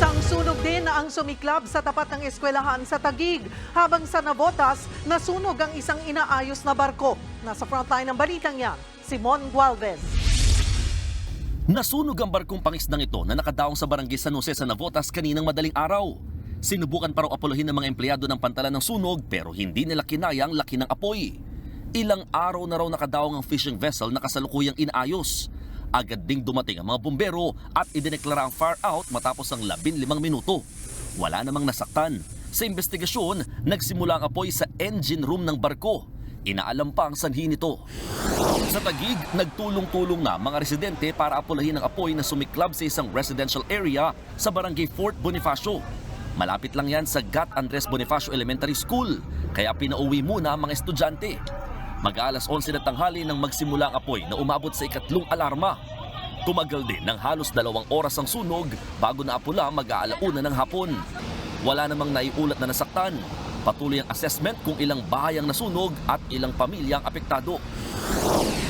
Isang sunog din ang sumiklab sa tapat ng eskwelahan sa Tagig. Habang sa Navotas, nasunog ang isang inaayos na barko. Nasa frontline ng balitang yan, Simon Gualvez. Nasunog ang barkong pangisdang ito na nakadaong sa barangay San Jose sa Navotas kaninang madaling araw. Sinubukan pa raw apolohin ng mga empleyado ng pantalan ng sunog pero hindi nila kinaya ang laki ng apoy. Ilang araw na raw nakadaong ang fishing vessel na kasalukuyang inaayos. Agad ding dumating ang mga bumbero at idineklara ang fire out matapos ang 15 minuto. Wala namang nasaktan. Sa investigasyon, nagsimula ang apoy sa engine room ng barko. Inaalam pa ang sanhi nito. Sa Tagig, nagtulong-tulong na mga residente para apulahin ang apoy na sumiklab sa isang residential area sa barangay Fort Bonifacio. Malapit lang yan sa Gat Andres Bonifacio Elementary School, kaya pinauwi muna ang mga estudyante. Mag-aalas 11 na tanghali nang magsimula ang apoy na umabot sa ikatlong alarma. Tumagal din ng halos dalawang oras ang sunog bago na apula mag-aalauna ng hapon. Wala namang naiulat na nasaktan. Patuloy ang assessment kung ilang bahay ang nasunog at ilang pamilya ang apektado.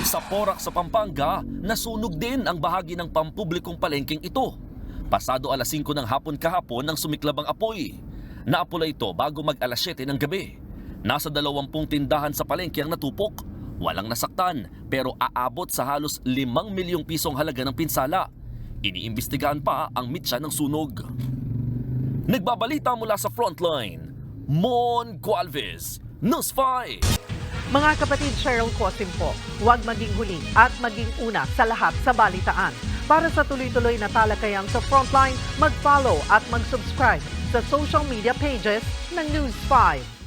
Sa Porac sa Pampanga, nasunog din ang bahagi ng pampublikong palengking ito. Pasado alas 5 ng hapon kahapon nang sumiklab ang apoy. Naapula ito bago mag alas 7 ng gabi. Nasa 20 tindahan sa palengke ang natupok. Walang nasaktan pero aabot sa halos 5 milyong pisong halaga ng pinsala. Iniimbestigahan pa ang mitsa ng sunog. Nagbabalita mula sa frontline, Mon Gualvez, News 5. Mga kapatid Cheryl Cosim po, huwag maging huli at maging una sa lahat sa balitaan. Para sa tuloy-tuloy na talakayan sa Frontline, mag-follow at mag-subscribe sa social media pages ng News 5.